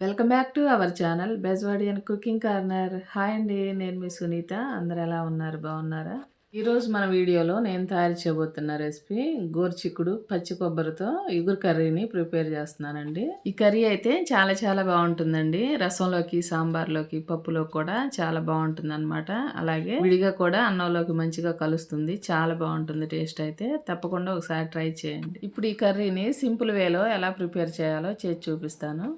Welcome back to our channel Bejwadi and cooking corner. Hi అండి నేను మీ సునీత. అందరు ఎలా ఉన్నారు? బాగున్నారా? ఈరోజు మన వీడియోలో నేను తయారు చేయబోతున్న రెసిపీ గోర్చిక్కుడు పచ్చి కొబ్బరితో ఇగురు కర్రీని ప్రిపేర్ చేస్తున్నానండి. ఈ కర్రీ అయితే చాలా చాలా బాగుంటుందండి. రసంలోకి సాంబార్లోకి పప్పులోకి కూడా చాలా బాగుంటుంది అనమాట అలాగే విడిగా కూడా అన్నంలోకి మంచిగా కలుస్తుంది. చాలా బాగుంటుంది టేస్ట్ అయితే. తప్పకుండా ఒకసారి ట్రై చేయండి. ఇప్పుడు ఈ కర్రీని సింపుల్ వేలో ఎలా ప్రిపేర్ చేయాలో చేసి చూపిస్తాను.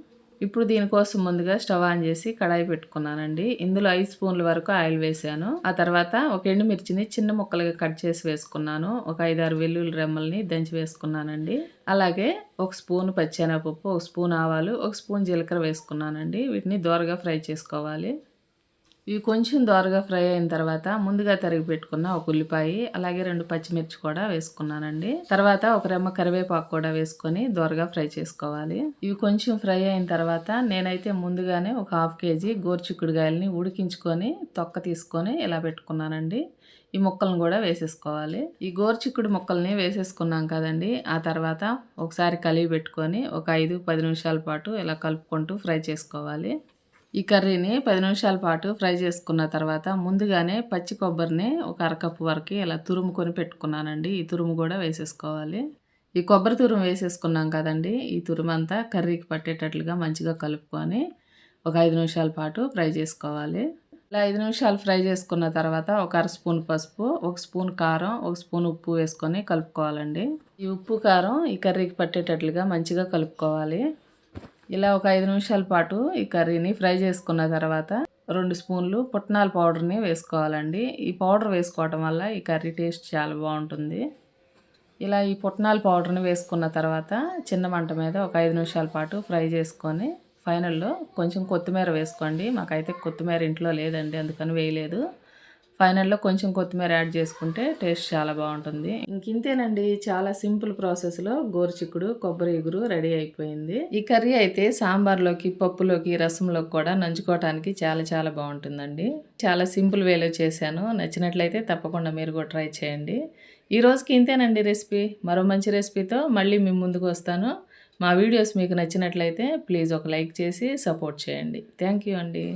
ఇప్పుడు దీనికోసం ముందుగా స్టవ్ ఆన్ చేసి కడాయి పెట్టుకున్నానండి. ఇందులో ఐదు స్పూన్ల వరకు ఆయిల్ వేసాను. ఆ తర్వాత ఒక ఎండుమిర్చిని చిన్న ముక్కలుగా కట్ చేసి వేసుకున్నాను. ఒక ఐదారు వెల్లుల్లి రెమ్మల్ని దంచి వేసుకున్నానండి. అలాగే ఒక స్పూన్ పచ్చెనపప్పు ఒక స్పూన్ ఆవాలు ఒక స్పూన్ జీలకర్ర వేసుకున్నానండి. వీటిని దోరగా ఫ్రై చేసుకోవాలి. ఇవి కొంచెం దోరగా ఫ్రై అయిన తర్వాత ముందుగా తరిగి పెట్టుకున్న ఒక ఉల్లిపాయ అలాగే రెండు పచ్చిమిర్చి కూడా వేసుకున్నానండి. తర్వాత ఒక రెమ్మ కరివేపాకు కూడా వేసుకొని దోరగా ఫ్రై చేసుకోవాలి. ఇవి కొంచెం ఫ్రై అయిన తర్వాత నేనైతే ముందుగానే ఒక హాఫ్ కేజీ గోరుచిక్కుడుగాయలని ఉడికించుకొని తొక్క తీసుకొని ఇలా పెట్టుకున్నానండి. ఈ ముక్కలను కూడా వేసేసుకోవాలి. ఈ గోరుచిక్కుడు ముక్కల్ని వేసేసుకున్నాం కదండి. ఆ తర్వాత ఒకసారి కలిగి పెట్టుకొని ఒక ఐదు పది నిమిషాల పాటు ఇలా కలుపుకుంటూ ఫ్రై చేసుకోవాలి. ఈ కర్రీని పది నిమిషాల పాటు ఫ్రై చేసుకున్న తర్వాత ముందుగానే పచ్చి కొబ్బరిని ఒక అరకప్పు వరకు ఇలా తురుముకొని పెట్టుకున్నానండి. ఈ తురుము కూడా వేసేసుకోవాలి. ఈ కొబ్బరి తురుము వేసేసుకున్నాం కదండి. ఈ తురుము అంతా కర్రీకి పట్టేటట్లుగా మంచిగా కలుపుకొని ఒక ఐదు నిమిషాల పాటు ఫ్రై చేసుకోవాలి. ఇలా ఐదు నిమిషాలు ఫ్రై చేసుకున్న తర్వాత ఒక అర స్పూన్ పసుపు ఒక స్పూన్ కారం ఒక స్పూన్ ఉప్పు వేసుకొని కలుపుకోవాలండి. ఈ ఉప్పు కారం ఈ కర్రీకి పట్టేటట్లుగా మంచిగా కలుపుకోవాలి. ఇలా ఒక ఐదు నిమిషాల పాటు ఈ కర్రీని ఫ్రై చేసుకున్న తర్వాత రెండు స్పూన్లు పుట్నాల పౌడర్ని వేసుకోవాలండి. ఈ పౌడర్ వేసుకోవటం వల్ల ఈ కర్రీ టేస్ట్ చాలా బాగుంటుంది. ఇలా ఈ పుట్నాల పౌడర్ని వేసుకున్న తర్వాత చిన్న మంట మీద ఒక ఐదు నిమిషాల పాటు ఫ్రై చేసుకొని ఫైనల్లో కొంచెం కొత్తిమీర వేసుకోండి. మాకైతే కొత్తిమీర ఇంట్లో లేదండి అందుకని వేయలేదు. ఫైనల్లో కొంచెం కొత్తిమీర యాడ్ చేసుకుంటే టేస్ట్ చాలా బాగుంటుంది. ఇంకింతేనండి చాలా సింపుల్ ప్రాసెస్లో గోరుచిక్కుడు కొబ్బరి ఎగురు రెడీ అయిపోయింది. ఈ కర్రీ అయితే సాంబార్లోకి పప్పులోకి రసంలోకి కూడా నంచుకోవటానికి చాలా చాలా బాగుంటుందండి. చాలా సింపుల్ వేలో చేశాను. నచ్చినట్లయితే తప్పకుండా మీరు కూడా ట్రై చేయండి. ఈ రోజుకి ఇంతేనండి రెసిపీ. మరో మంచి రెసిపీతో మళ్ళీ మీ ముందుకు వస్తాను. మా వీడియోస్ మీకు నచ్చినట్లయితే ప్లీజ్ ఒక లైక్ చేసి సపోర్ట్ చేయండి. థ్యాంక్ యూ అండి.